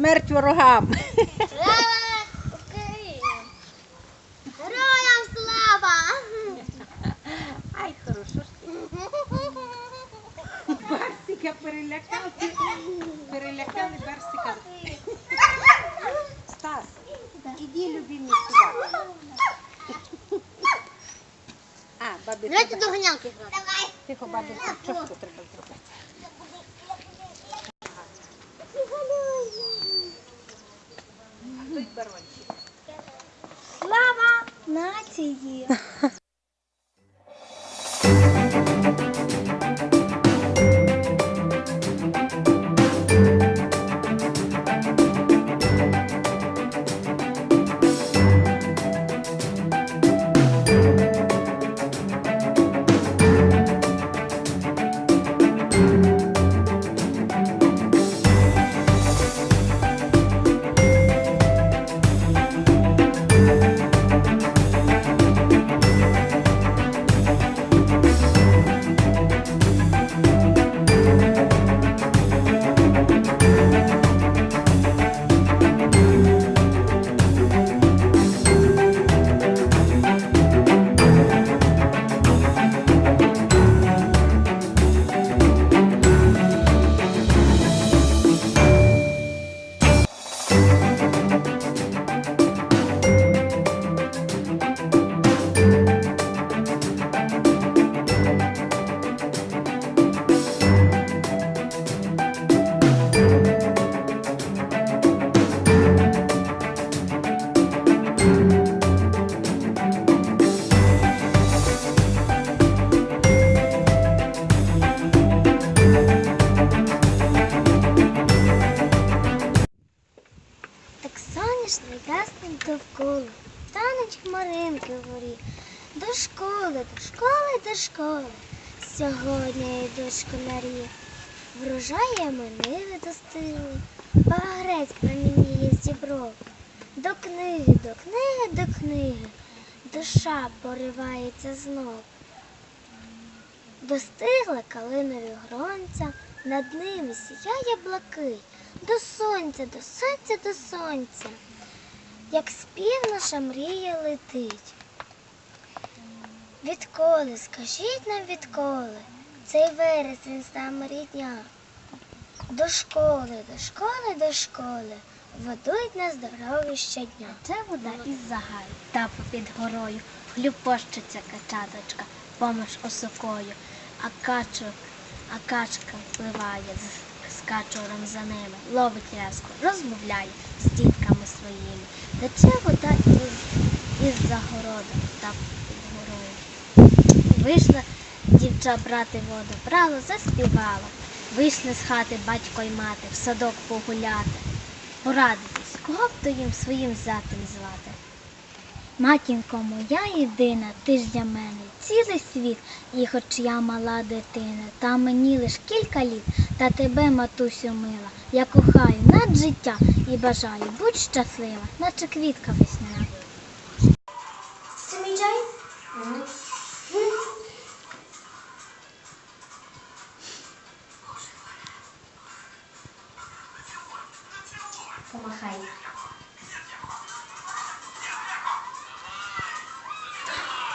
смерть ворогам. Слава Україні! Героям слава! Ай, хорошо ж ти. Барсика перелякали. Перелякали Барсика. Стас, іди, любимий, сюди. А, бабі, Давайте треба- до ганялки грати. тихо, бабі, чашку треба зробити. Слава нації! Так сонячно ясним довкола, тануть хмаринки вгорі. До школи, до школи, до школи. Сьогодні йдуть школярі. Врожаями ниви достигли, багрець промініє зібров. До книги, до книги, до книги, душа поривається знов. Достигла калинові гронця, над ними сіяє блакить. До сонця, до сонця, до сонця, як спів наша мрія летить. Відколи, скажіть нам відколи, цей вересень саме рідня. До школи, до школи, до школи, ведуть нас дороги щодня. Це вода із загаю, та попід горою, хлюпощиться качаточка, поміж осокою, а качок, а качка впливає з, з качуром за ними, ловить рязку, розмовляє з дітками своїми. Тече вода із, із загороду та горою. Вийшла дівча брати воду, брала, заспівала. Вийшли з хати батько й мати, в садок погуляти. Порадитись, кого б то їм своїм зятем звати. Матінко моя єдина, ти ж для мене цілий світ, і хоч я мала дитина, та мені лиш кілька літ, та тебе, матусю мила, я кохаю над життя і бажаю, будь щаслива, наче квітка весняна.